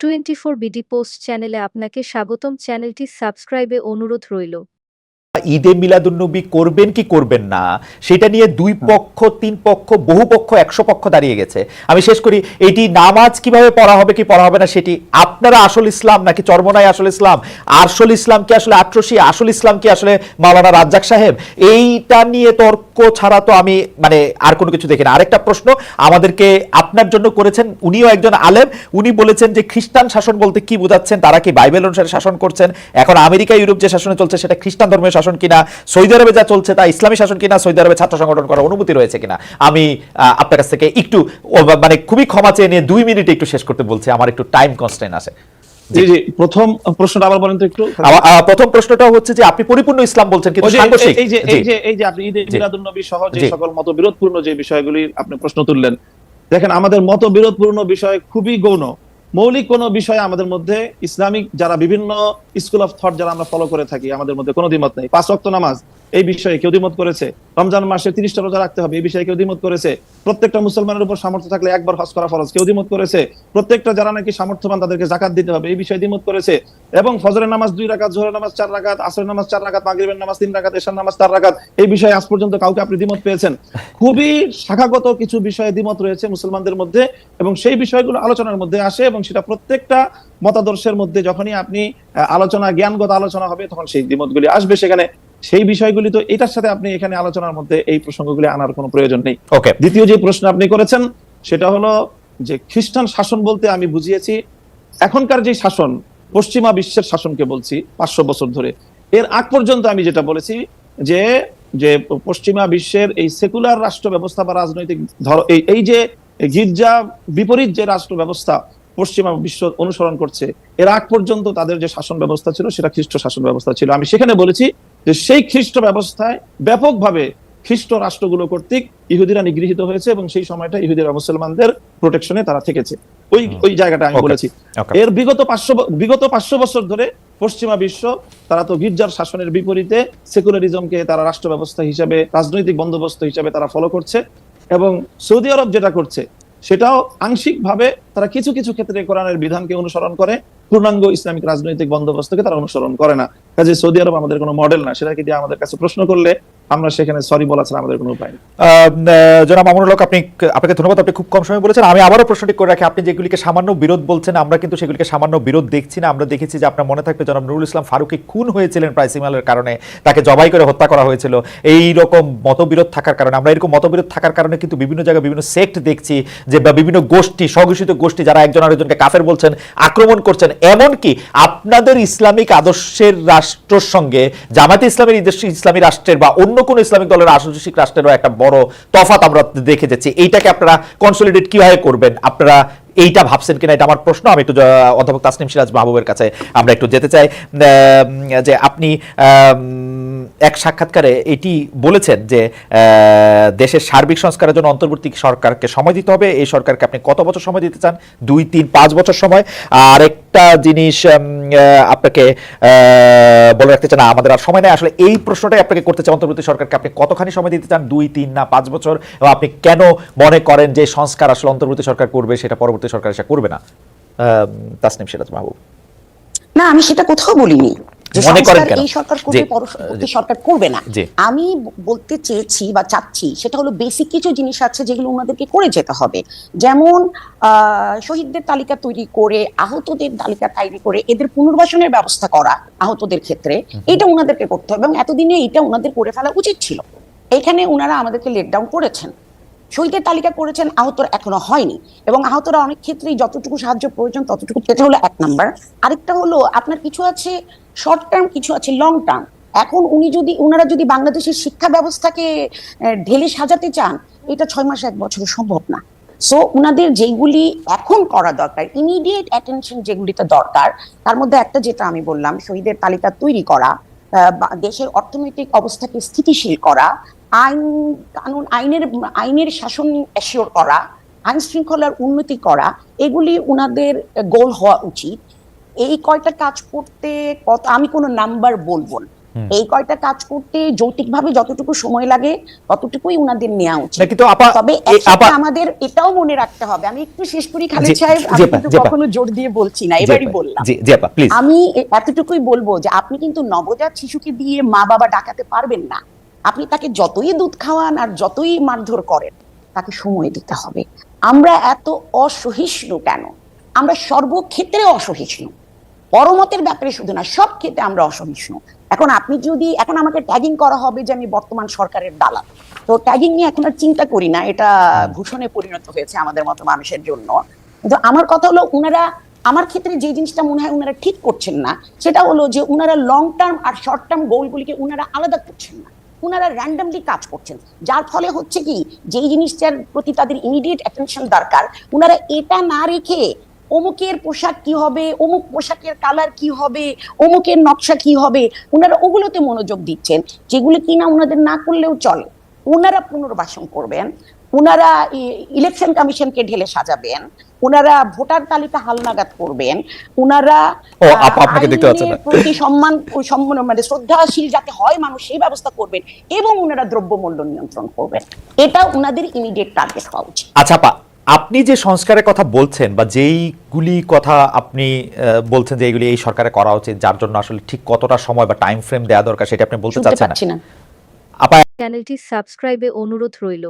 Twenty four BD post চ্যানেলে আপনাকে স্বাগতম। চ্যানেলটি সাবস্ক্রাইবে অনুরোধ রইল। ঈদে মিলাদুন্নবী করবেন কি করবেন না সেটা নিয়ে দুই পক্ষ তিন পক্ষ বহু পক্ষ একশো পক্ষ দাঁড়িয়ে গেছে। আমি শেষ করি এটি নামাজ কীভাবে পড়া হবে কি পড়া হবে না সেটি আপনারা আসল ইসলাম নাকি চর্মনাই আসল ইসলাম? আসল ইসলাম কি আসলে আট্রসি আসল ইসলাম কি আসলে মাওলানা রাজ্জাক সাহেব? এইটা নিয়ে তর্ক ছাড়া তো আমি মানে আর কোনো কিছু দেখি না। আরেকটা প্রশ্ন আমাদেরকে আপনার জন্য করেছেন উনিও একজন আলেম উনি বলেছেন যে খ্রিস্টান শাসন বলতে কি বোঝাচ্ছেন? তারা কি বাইবেল অনুসারে শাসন করছেন? এখন আমেরিকা ইউরোপ যে শাসনে চলছে সেটা খ্রিস্টান ধর্মের শাসন কিনা সৌদি আরবে যা চলছে তা ইসলামী শাসন কিনা সৌদি আরবে ছাত্র সংগঠন করার অনুমতি রয়েছে কিনা আমি আপনার কাছ থেকে একটু মানে খুবই ক্ষমা চেয়ে নিয়ে দুই মিনিটে একটু শেষ করতে বলছি আমার একটু টাইম কনস্ট্যান্ট আছে। জি জি প্রথম প্রশ্নটা আবার বলেন তো একটু। প্রথম প্রশ্নটা হচ্ছে যে আপনি পরিপূর্ণ ইসলাম বলছেন কিন্তু সাংঘর্ষিক। এই যে এই যে এই যে আপনি নবী সহ যে সকল মত বিরোধপূর্ণ যে বিষয়গুলি আপনি প্রশ্ন তুললেন দেখেন আমাদের মত বিরোধপূর্ণ বিষয় খুবই গৌণ। মৌলিক কোন বিষয়ে আমাদের মধ্যে ইসলামিক যারা বিভিন্ন স্কুল অফ থট যারা আমরা ফলো করে থাকি, আমাদের মধ্যে কোনো দ্বিমত নেই। পাঁচ অক্ত নামাজ। এই বিষয়ে কেউ দ্বিমত করেছে? রমজান মাসে তিরিশটা রোজা রাখতে হবে, এই বিষয়ে কেউ দ্বিমত করেছে? প্রত্যেকটা মুসলমানের উপর সামর্থ্য থাকলে একবার হজ করা ফরজ, কেউ দ্বিমত করেছে? প্রত্যেকটা যারা নাকি সামর্থ্যবান তাদেরকে জাকাত দিতে হবে, এই বিষয়ে দ্বিমত করেছে? এবং ফজরের নামাজ দুই রাকাত, জোহরের নামাজ চার রাকাত, আসরের নামাজ চার রাকাত, মাগরিবের নামাজ তিন রাকাত, এশার নামাজ চার রাকাত, এই বিষয়ে আজ পর্যন্ত কাউকে আপনি দ্বিমত পেয়েছেন? খুবই শাখাগত কিছু বিষয়ে দ্বিমত রয়েছে মুসলমানদের মধ্যে এবং সেই বিষয়গুলো আলোচনার মধ্যে আসে এবং সেটা প্রত্যেকটা মতাদর্শের মধ্যে যখনই আপনি আলোচনা, জ্ঞানগত আলোচনা হবে, তখন সেই দ্বিমতগুলি আসবে সেখানে। সেই বিষয়গুলি তো এটার সাথে আপনি এখানে আলোচনার মধ্যে এই প্রসঙ্গগুলি আনার কোনো প্রয়োজন নেই। ওকে দ্বিতীয় যে প্রশ্ন আপনি করেছেন সেটা হলো যে খ্রিস্টান শাসন বলতে আমি বুঝিয়েছি এখনকার যে শাসন পশ্চিমা বিশ্বের শাসনকে বলছি পাঁচশো বছর ধরে এর আগ পর্যন্ত আমি যেটা বলেছি যে যে পশ্চিমা বিশ্বের এই সেকুলার রাষ্ট্র ব্যবস্থা বা রাজনৈতিক ধর এই এই যে গির্জা বিপরীত যে রাষ্ট্র ব্যবস্থা পশ্চিমা বিশ্ব অনুসরণ করছে এর আগ পর্যন্ত তাদের যে শাসন ব্যবস্থা ছিল সেটা খ্রিস্ট শাসন ব্যবস্থা ছিল। আমি সেখানে বলেছি যে সেই খ্রিস্ট ব্যবস্থায় ব্যাপকভাবে খ্রিস্ট রাষ্ট্রগুলো কর্তৃক ইহুদিরা নিগৃহীত হয়েছে এবং সেই সময়টা ইহুদিরা মুসলমানদের প্রোটেকশনে তারা থেকেছে। ওই ওই জায়গাটা আমি বলেছি। এর বিগত পাঁচশো বিগত পাঁচশো বছর ধরে পশ্চিমা বিশ্ব তারা তো গির্জার শাসনের বিপরীতে সেকুলারিজমকে তারা রাষ্ট্র ব্যবস্থা হিসাবে রাজনৈতিক বন্দোবস্ত হিসাবে তারা ফলো করছে এবং সৌদি আরব যেটা করছে সেটাও আংশিকভাবে তারা কিছু কিছু ক্ষেত্রে কোরআনের বিধানকে অনুসরণ করে। পূর্ণাঙ্গ ইসলামিক রাজনৈতিক বন্দোবস্তকে তারা অনুসরণ করে না। কাজে সৌদি আরব আমাদের কোনো মডেল না। সেটাকে দিয়ে আমাদের কাছে প্রশ্ন করলে আমরা সেখানে সরি বলা ছাড়া আমাদের কোনো উপায় জনাব মামুনুল হক, আপনি, আপনাকে ধন্যবাদ, আপনি খুব কম সময় বলেছেন। আমি আবারও প্রশ্নটি করে রাখি, আপনি যেগুলিকে সামান্য বিরোধ বলছেন, আমরা কিন্তু সেগুলিকে সামান্য বিরোধ দেখছি না। আমরা দেখেছি যে আপনার মনে থাকবে জনাব নুরুল ইসলাম ফারুকি খুন হয়েছিলেন প্রাইসিমালের কারণে, তাকে জবাই করে হত্যা করা হয়েছিল। এই রকম মতবিরোধ থাকার কারণে, আমরা এরকম মতবিরোধ থাকার কারণে কিন্তু বিভিন্ন জায়গায় বিভিন্ন সেক্ট দেখছি যে বা বিভিন্ন গোষ্ঠী, স্বঘোষিত গোষ্ঠী যারা একজন আরেকজনকে কাফের বলছেন, আক্রমণ করছেন। এমনকি আপনাদের ইসলামিক আদর্শের রাষ্ট্রের সঙ্গে জামাতে ইসলামের ইসলামী রাষ্ট্রের বা অন্য কোনো ইসলামিক দলের আদর্শিক রাষ্ট্রেরও একটা বড় তফাত আমরা দেখে যাচ্ছি। এইটাকে আপনারা কনসলিডেট কীভাবে করবেন? আপনারা এইটা ভাবছেন কিনা? এটা আমার প্রশ্ন। আমি একটু অধ্যাপক তাসনিম সিরাজ মাহবুবের কাছে আমরা একটু যেতে চাই। যে আপনি এক সাক্ষাৎকারে এটি বলেছেন যে দেশের সার্বিক সংস্কারের জন্য অন্তর্বর্তী সরকারকে সময় দিতে হবে। এই সরকারকে আপনি কত বছর সময় দিতে চান? দুই, তিন, পাঁচ বছর সময়। আর একটা জিনিস আপনাকে বলে রাখতে চান আমাদের আর সময় নেই। আসলে এই প্রশ্নটাই আপনাকে করতে চান অন্তর্বর্তী সরকারকে। আপনি কতখানি সময় দিতে চান? দুই, তিন না পাঁচ বছর? এবং আপনি কেন মনে করেন যে সংস্কার আসলে অন্তর্বর্তী সরকার করবে, সেটা পরবর্তী সরকার এসে করবে না? তাসনিম সিরাজ মাহবুব। না, আমি সেটা কোথাও বলিনি। মনে করেন কেন? এই সরকার করবে পরবর্তী সরকার করবে না। আমি বলতে চেয়েছি বা চাচ্ছি সেটা হলো বেসিক কিছু জিনিস আছে যেগুলো ওনাদেরকে করে যেতে হবে। যেমন আহ, শহীদদের তালিকা তৈরি করে আহতদের তালিকা তৈরি করে এদের পুনর্বাসনের ব্যবস্থা করা আহতদের ক্ষেত্রে এটা ওনাদেরকে করতে হবে এবং এতদিনে এটা ওনাদের করে ফেলা উচিত ছিল। এখানে ওনারা আমাদেরকে লেট ডাউন করেছেন। শহীদের তালিকা করেছেন আহতর এখনও হয়নি। এবং আহতরা অনেক ক্ষেত্রেই যতটুকু সাহায্য প্রয়োজন ততটুকু পেতে হলো এক নাম্বার আরেকটা হলো, আপনার কিছু আছে শর্ট টার্ম কিছু আছে লং টার্ম এখন উনি যদি ওনারা যদি বাংলাদেশের শিক্ষা ব্যবস্থাকে ঢেলে সাজাতে চান, এটা ছয় মাস, এক বছরে সম্ভব না। সো ওনাদের যেগুলি এখন করা দরকার ইমিডিয়েট অ্যাটেনশন যেগুলিতে দরকার, তার মধ্যে একটা যেটা আমি বললাম, শহীদের তালিকা তৈরি করা দেশের অর্থনৈতিক অবস্থাকে স্থিতিশীল করা, আইন, কানুন, আইনের আইনের শাসন অ্যাসিওর করা, আইন শৃঙ্খলার উন্নতি করা, এগুলি ওনাদের গোল হওয়া উচিত এই কয়টা কাজ করতে কত আমি কোনো নাম্বার বলব না। এই কয়টা কাজ করতে যৌতিকভাবে যতটুকু সময় লাগে ততটুকুই উনাদের নেওয়া উচিত। কিন্তু তবে আমাদের এটাও মনে রাখতে হবে। আমি একটু শেষ করি খালিদ জি, সাহেব আমি কিন্তু কখনো জোর দিয়ে বলছি না এবারই বললাম। আমি এতটুকুই বলব যে আপনি কিন্তু নবজাত শিশুকে দিয়ে মা বাবা ডাকাতে পারবেন না। আপনি তাকে যতই দুধ খাওয়ান আর যতই মারধর করেন তাকে সময় দিতে হবে। আমরা এত অসহিষ্ণু কেন? আমরা সর্বক্ষেত্রে অসহিষ্ণু। পরমতের ব্যাপারে শুধু না সব ক্ষেত্রে আমরা অসহিষ্ণু। এখন আপনি যদি এখন আমাকে ট্যাগিং করা হবে যে আমি বর্তমান সরকারের দালাল। তো ট্যাগিং নিয়ে এখন আর চিন্তা করি না এটা ভূষণে পরিণত হয়েছে আমাদের মতো মানুষের জন্য। কিন্তু আমার কথা হলো উনারা আমার ক্ষেত্রে যে জিনিসটা মনে হয় উনারা ঠিক করছেন না সেটা হলো যে উনারা লং টার্ম আর শর্ট টার্ম গোলগুলিকে উনারা আলাদা করছেন না। উনারা র্যান্ডামলি কাজ করছেন। যার ফলে হচ্ছে কি যেই জিনিসটার প্রতি তাদের ইমিডিয়েট অ্যাটেনশন দরকার উনারা এটা না রেখে অমুকের পোশাক কি হবে? অমুক পোশাকের কালার কি হবে? অমুকের নকশা কি হবে? ওনারা ওগুলোতে মনোযোগ দিচ্ছেন। যেগুলো কিনা ওনাদের না করলেও চলে। ওনারা পুনর্বাসন করবেন। ওনারা ইলেকশন কমিশনকে ঢেলে সাজাবেন। ওনারা ভোটার তালিকা হালনাগাদ করবেন। ওনারা না। প্রতি সম্মান সম্মান মানে শ্রদ্ধাশীল যাতে হয় মানুষ সেই ব্যবস্থা করবেন এবং ওনারা দ্রব্যমূল্য নিয়ন্ত্রণ করবেন। এটা ওনাদের ইমিডিয়েট টার্গেট হওয়া উচিত। আচ্ছা আপনি যে সংস্কারের কথা বলছেন বা যেইগুলি কথা আপনি আহ, বলছেন যে এইগুলি এই সরকারে করা উচিত যার জন্য আসলে ঠিক কতটা সময় বা টাইম ফ্রেম দেওয়া দরকার সেটা আপনি বলতে চাচ্ছেন না। পাচ্ছি না। আপা চ্যানেলটি সাবস্ক্রাইবে অনুরোধ রইল।